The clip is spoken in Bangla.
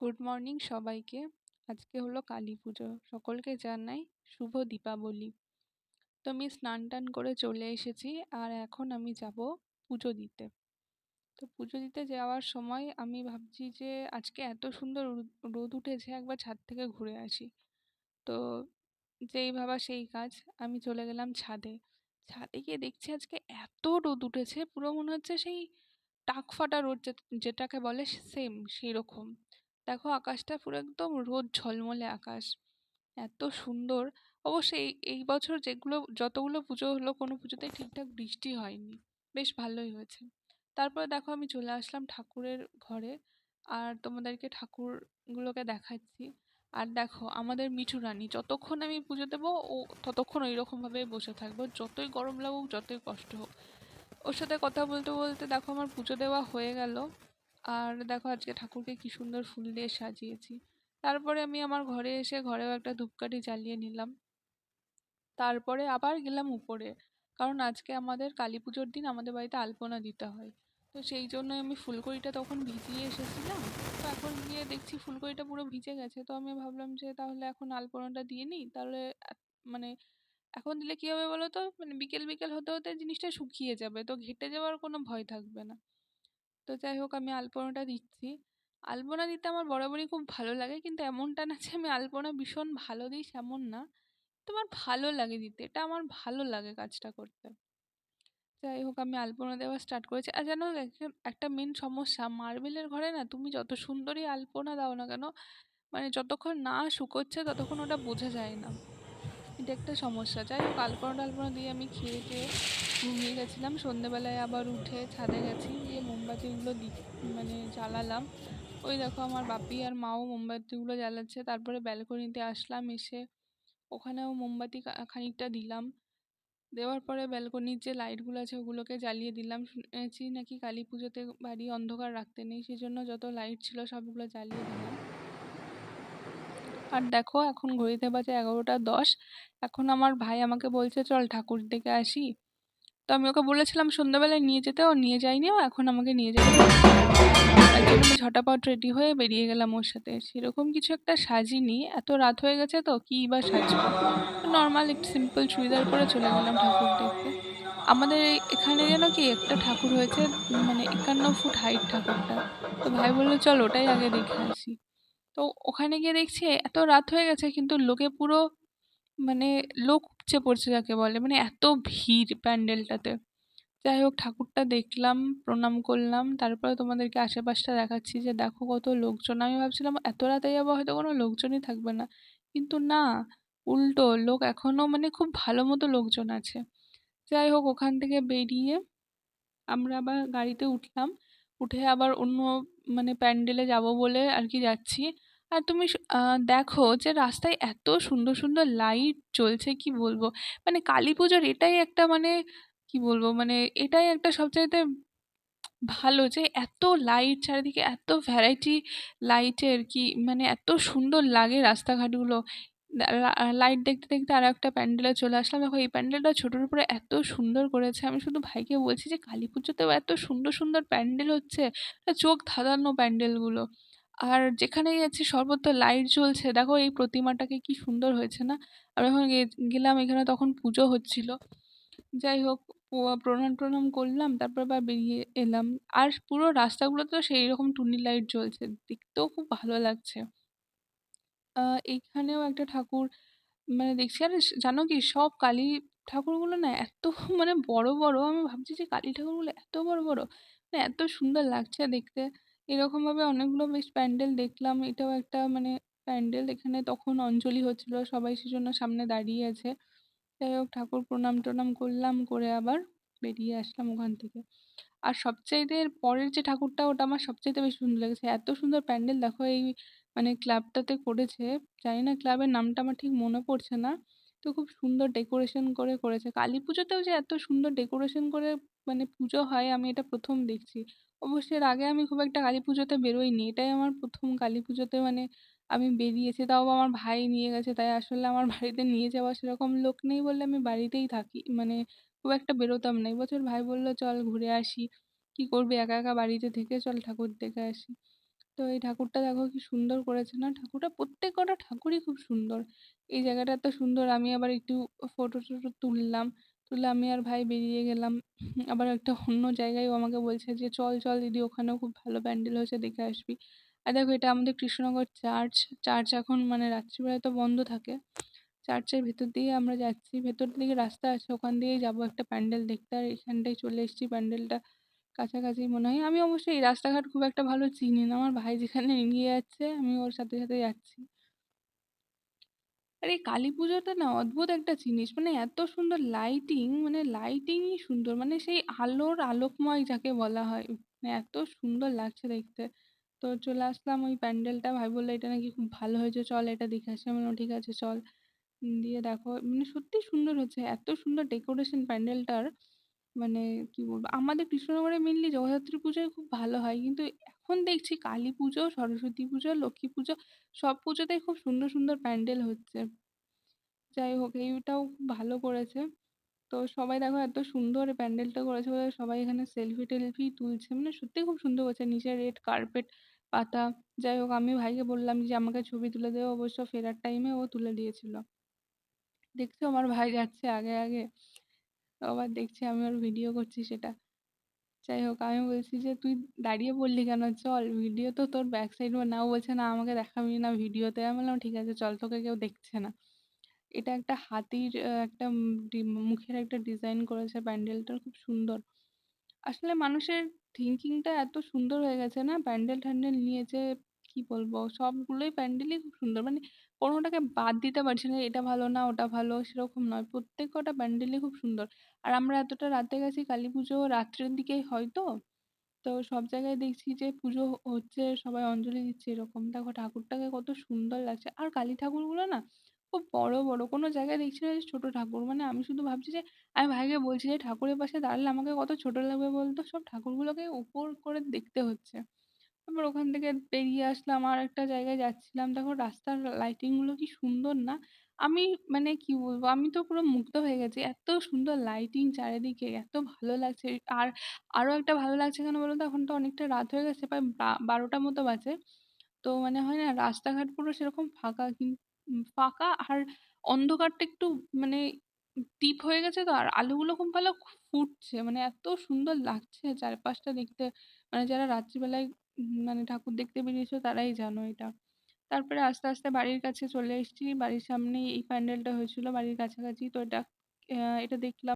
গুড মর্নিং সবাইকে। আজকে হলো কালী পুজো। সকলকে জানাই শুভ দীপাবলি। তো আমি স্নান টান করে চলে এসেছি আর এখন আমি যাব পুজো দিতে। তো পুজো দিতে যাওয়ার সময় আমি ভাবছি যে আজকে এত সুন্দর রোদ উঠেছে, একবার ছাদ থেকে ঘুরে আসি। তো যেই ভাবা সেই কাজ, আমি চলে গেলাম ছাদে। ছাদে গিয়ে দেখছি আজকে এত রোদ উঠেছে, পুরো মনে হচ্ছে সেই টাক ফাটা রোদ যেটাকে বলে সেম সেই রকম দেখো আকাশটা পুরো একদম রোদ ঝলমলে আকাশ। এত সুন্দর। অবশ্য এই বছর যেগুলো, যতগুলো পুজো হলো কোনো পুজোতে ঠিকঠাক বৃষ্টি হয়নি। বেশ ভালোই হয়েছে। তারপরে দেখো আমি চলে আসলাম ঠাকুরের ঘরে। আর তোমাদেরকে ঠাকুরগুলোকে দেখাচ্ছি। আর দেখো আমাদের মিঠু রানী, যতক্ষণ আমি পুজো দেবো, ও ততক্ষণ ওই রকমভাবে বসে থাকব। যতই গরম লাগুক, যতই কষ্ট হোক। ওর সাথে কথা বলতে বলতে দেখো আমার পুজো দেওয়া হয়ে গেল। আর দেখো আজকে ঠাকুরকে কি সুন্দর ফুল দিয়ে সাজিয়েছি। তারপরে আমি আমার ঘরে এসে ঘরেও একটা ধূপকাঠি জ্বালিয়ে নিলাম। তারপরে আবার গেলাম উপরে। কারণ আজকে আমাদের কালী পুজোর দিন, আমাদের বাড়িতে আলপনা দিতে হয়। তো সেই জন্য আমি ফুলকড়িটা তখন ভিজিয়ে এসেছিলাম। তো এখন গিয়ে দেখছি ফুলকড়িটা পুরো ভিজে গেছে। তো আমি ভাবলাম যে তাহলে এখন আলপনাটা দিয়ে নিই। তাহলে মানে এখন দিলে কী হবে বলো তো? মানে বিকেল বিকেল হতে হতে জিনিসটা শুকিয়ে যাবে। তো ঘেটে যাওয়ার কোনো ভয় থাকবে না। তো যাই হোক, আমি আলপনাটা দিচ্ছি। আলপনা দিতে আমার বরাবরই খুব ভালো লাগে, কিন্তু এমনটা না যে আমি আলপনা ভীষণ ভালো দিই সেমন না। তোমার ভালো লাগে দিতে, এটা আমার ভালো লাগে কাজটা করতে। যাই হোক, আমি আলপনা দেওয়া স্টার্ট করেছি। আর যেন একটা মেন সমস্যা, মার্বেলের ঘরে না তুমি যত সুন্দরই আলপনা দাও না কেন মানে যতক্ষণ না শুকোচ্ছে ততক্ষণ ওটা বোঝা যায় না। এটা একটা সমস্যা। যাই হোক, আলপনা টালপনা দিয়ে আমি খেয়ে খেয়ে ঘুমিয়ে গেছিলাম। সন্ধেবেলায় আবার উঠে ছাদে গেছি, গিয়ে মোমবাতিগুলো দি মানে জ্বালালাম। ওই দেখো আমার বাপি আর মাও মোমবাতিগুলো জ্বালাচ্ছে। তারপরে ব্যালকনিতে আসলাম, এসে ওখানেও মোমবাতি খানিকটা দিলাম। দেওয়ার পরে ব্যালকনির যে লাইটগুলো আছে, ওগুলোকে জ্বালিয়ে দিলাম। শুনেছি নাকি কালী পুজোতে বাড়ি অন্ধকার রাখতে নেই সেই জন্য যত লাইট ছিল সবগুলো জ্বালিয়ে দিলাম। আর দেখো, এখন ঘড়িতে বাজে এগারোটা দশ। এখন আমার ভাই আমাকে বলছে, চল ঠাকুর দেখে আসি। তো আমি ওকে বলেছিলাম, সন্ধ্যাবেলায় নিয়ে যেতে, ও নিয়ে যায়নি, ও এখন আমাকে নিয়ে যাবে তাই জন্য আমি ঝটাপট রেডি হয়ে বেরিয়ে গেলাম ওর সাথে। সেরকম কিছু একটা সাজিনি। এত রাত হয়ে গেছে তো, কী বা সাজবো? নর্মাল একটু সিম্পল চুড়িদার পরে চলে গেলাম ঠাকুর দেখতে। আমাদের এখানে যেন কি একটা ঠাকুর হয়েছে মানে একান্ন ফুট হাইট ঠাকুরটা। তো ভাই বলল, চল ওটাই আগে দেখে আসি। তো ওখানে গিয়ে দেখছি এত রাত হয়ে গেছে কিন্তু লোকে পুরো মানে লোক উপচে পড়ছে যাকে বলে। মানে এত ভিড় প্যান্ডেলটাতে। যাই হোক, ঠাকুরটা দেখলাম, প্রণাম করলাম। তারপরে তোমাদেরকে আশেপাশটা দেখাচ্ছি যে দেখো কত লোকজন। আমি ভাবছিলাম এত রাতে যাব হয়তো কোনো লোকজনই থাকবে না। কিন্তু না, উল্টো লোক এখনও মানে খুব ভালো মতো লোকজন আছে। যাই হোক, ওখান থেকে বেরিয়ে আমরা আবার গাড়িতে উঠলাম। উঠে আবার অন্য মানে প্যান্ডেলে যাব বলে আর কি যাচ্ছি। আর তুমি দেখো যে রাস্তায় এত সুন্দর সুন্দর লাইট জ্বলছে কি বলব? মানে কালী পুজোর এটাই একটা মানে কি বলব? মানে এটাই একটা সবচাইতে ভালো যে এত লাইট, চারিদিকে এত ভ্যারাইটি লাইটের কি মানে এত সুন্দর লাগে রাস্তাঘাটগুলো। লাইট দেখতে দেখতে আর একটা প্যান্ডেলে চলে আসলাম। দেখো এই প্যান্ডেলটা ছোটোর উপরে এত সুন্দর করেছে। আমি শুধু ভাইকে বলছি যে কালী পুজোতেও এত সুন্দর সুন্দর প্যান্ডেল হচ্ছে। চোখ ধাঁধানো প্যান্ডেলগুলো। আর যেখানেই যাচ্ছি সর্বত্র লাইট জ্বলছে। দেখো এই প্রতিমাটাকে কি সুন্দর হয়েছে না? আর যখন গেলাম, এখানে তখন পুজো হচ্ছিল। যাই হোক প্রণাম টনাম করলাম, তারপর আবার বেরিয়ে এলাম। আর পুরো রাস্তাগুলো তো সেই রকম টুনি লাইট জ্বলছে। দেখতেও খুব ভালো লাগছে। এইখানেও একটা ঠাকুর মানে দেখছি, আর জানো কি, সব কালী ঠাকুরগুলো না এত মানে বড় বড়। আমি ভাবছি যে কালী ঠাকুরগুলো এত বড় বড় মানে এত সুন্দর লাগছে দেখতে। এরকমভাবে অনেকগুলো বেশ প্যান্ডেল দেখলাম। এটাও একটা মানে প্যান্ডেল। এখানে তখন অঞ্জলি হচ্ছিল, সবাই সেজন্য সামনে দাঁড়িয়ে আছে। যাই হোক, ঠাকুর প্রণাম টনাম করলাম, করে আবার বেরিয়ে আসলাম ওখান থেকে। আর সবচাইতে পরের যে ঠাকুরটা, ওটা আমার সবচাইতে বেশি সুন্দর লেগেছে। এত সুন্দর প্যান্ডেল দেখো, এই মানে ক্লাবটাতে করেছে। জানি না ক্লাবের নামটা আমার ঠিক মনে পড়ছে না। তো খুব সুন্দর ডেকোরেশন করে করেছে। কালী পুজোতেও যে এত সুন্দর ডেকোরেশন করে মানে পুজো হয়, আমি এটা প্রথম দেখছি অবশ্য এর আগে আমি খুব একটা কালী পুজোতে বেরোইনি, এটাই আমার প্রথম কালী পুজোতে মানে আমি বেরিয়েছি, তাও আমার ভাই নিয়ে গেছে, তাই আসলে আমার বাড়িতে নিয়ে যাওয়া সেরকম লোক নেই বলে আমি বাড়িতেই থাকি মানে খুব একটা বেরোতাম না এবছর ভাই বলল, চল ঘুরে আসি, কি করবি, একা একা বাড়িতে থেকে চল ঠাকুর দেখে আসি তো এই ঠাকুরটা দেখো কি সুন্দর করেছে না? ঠাকুরটা প্রত্যেক কটা ঠাকুরই খুব সুন্দর। এই জায়গাটা এত সুন্দর, আমি আবার একটু ফটো-টটো তুললাম। তুলে আমি আর ভাই বেরিয়ে গেলাম। আবার একটা অন্য জায়গায় ও আমাকে বলছে যে, "চল, চল দিদি ওখানেও খুব ভালো প্যান্ডেল হয়েছে দেখে আসবি।" আর দেখো এটা আমাদের কৃষ্ণনগর চার্চ। চার্চ এখন মানে রাত্রিবেলায় তো বন্ধ থাকে। চার্চের ভেতর দিয়ে আমরা যাচ্ছি। ভেতর দিকে রাস্তা আছে ওখান দিয়েই যাব একটা প্যান্ডেল দেখতে। আর এখানটায় চলে এসেছি প্যান্ডেলটা কাছাকাছি মনে হয়। আমি অবশ্যই এই রাস্তাঘাট খুব একটা ভালো চিনি না। আমার ভাই যেখানে নিয়ে যাচ্ছে আমি ওর সাথে, সাথে যাচ্ছি। আর এই কালীপুজোটা না অদ্ভুত একটা জিনিস। মানে এত সুন্দর লাইটিং মানে লাইটিংই সুন্দর। মানে সেই আলোর আলোকময় যাকে বলা হয়। মানে এত সুন্দর লাগছে দেখতে। তো চলে আসলাম ওই প্যান্ডেলটা। ভাই বলল, "এটা নাকি খুব ভালো হয়েছে। চল এটা দেখে আসি।" বললাম, "ঠিক আছে চল।" দিয়ে দেখো মানে সত্যিই সুন্দর হয়েছে। এত সুন্দর ডেকোরেশন প্যান্ডেলটার মানে কি বলব? আমাদের কৃষ্ণনগরে মেইনলি জগদ্ধাত্রী পুজোয় খুব ভালো হয়। কিন্তু এখন দেখছি কালী পুজো, সরস্বতী পুজো, লক্ষ্মী পুজো সব পুজোতেই খুব সুন্দর, সুন্দর প্যান্ডেল হচ্ছে। যাই হোক এইটাও ভালো করেছে। তো সবাই দেখো এত সুন্দর প্যান্ডেলটা করেছে বলে সবাই এখানে সেলফি-টেলফি তুলছে। মানে সত্যিই খুব সুন্দর করেছে। নিচে রেড কার্পেট পাতা। যাই হোক আমি ভাইকে বললাম যে আমাকে ছবি তুলে দে। অবশ্য ফেরার টাইমে ও তুলে দিয়েছিল। দেখছ আমার ভাই যাচ্ছে আগে, আগে। আবার দেখছি আমি ওর ভিডিও করছি সেটা। যাই হোক আমি বলছি যে, "তুই দাঁড়িয়ে বললি কেন? চল ভিডিও তো তোর ব্যাক সাইড না।" ও বলছে, "না আমাকে দেখাবি না ভিডিওতে।" আমি বললাম, "ঠিক আছে চল তোকে কেউ দেখছে না।" এটা একটা হাতির একটা ডি মুখের একটা ডিজাইন করেছে প্যান্ডেলটা খুব সুন্দর। আসলে মানুষের থিঙ্কিংটা এত সুন্দর হয়ে গেছে না প্যান্ডেল-ট্যান্ডেল নিয়ে যে কি বলব? সবগুলোই প্যান্ডেলই খুব সুন্দর। মানে কোনোটাকে বাদ দিতে পারছি না, এটা ভালো না ওটা ভালো সেরকম নয়। প্রত্যেক কটা প্যান্ডেলই খুব সুন্দর। আর আমরা এতটা রাতে গেছি কালী পুজো রাত্রের দিকেই হয় তো। তো সব জায়গায় দেখছি যে পুজো হচ্ছে সবাই অঞ্জলি দিচ্ছে এরকম। দেখো ঠাকুরটাকে কত সুন্দর লাগছে। আর কালী ঠাকুরগুলো না খুব বড়, বড়। কোনো জায়গায় দেখছি না যে ছোট ঠাকুর। মানে আমি শুধু ভাবছি যে আমি ভাইকে বলছি যে ঠাকুরের পাশে দাঁড়ালে আমাকে কত ছোট লাগবে বলতো? সব ঠাকুরগুলোকে উপর করে দেখতে হচ্ছে। তারপর ওখান থেকে বেরিয়ে আসলাম আরেকটা জায়গায় যাচ্ছিলাম। দেখো রাস্তার লাইটিংগুলো কি সুন্দর না? আমি মানে কি বলব? আমি তো পুরো মুগ্ধ হয়ে গেছি। এত সুন্দর লাইটিং চারিদিকে, এত ভালো লাগছে। আর আরও একটা ভালো লাগছে কেন বলো তো? এখন তো অনেকটা রাত হয়ে গেছে প্রায় বা ১২টা মতো বাজে। তো মানে হয় না রাস্তাঘাট পুরো সেরকম ফাঁকা কিন উম ফাঁকা আর অন্ধকারটা একটু মানে ডিপ হয়ে গেছে তো আর আলোগুলো খুব ভালো ফুটছে। মানে এত সুন্দর লাগছে চারপাশটা দেখতে। মানে যারা রাত্রিবেলায় মানে ঠাকুর দেখতে বেরিয়েছো তারাই জানো এটা। তারপরে আস্তে, আস্তে বাড়ির কাছে চলে এসেছি। বাড়ির সামনেই এই প্যান্ডেলটা হয়েছিল বাড়ির কাছাকাছি। তো এটা এটা দেখলাম।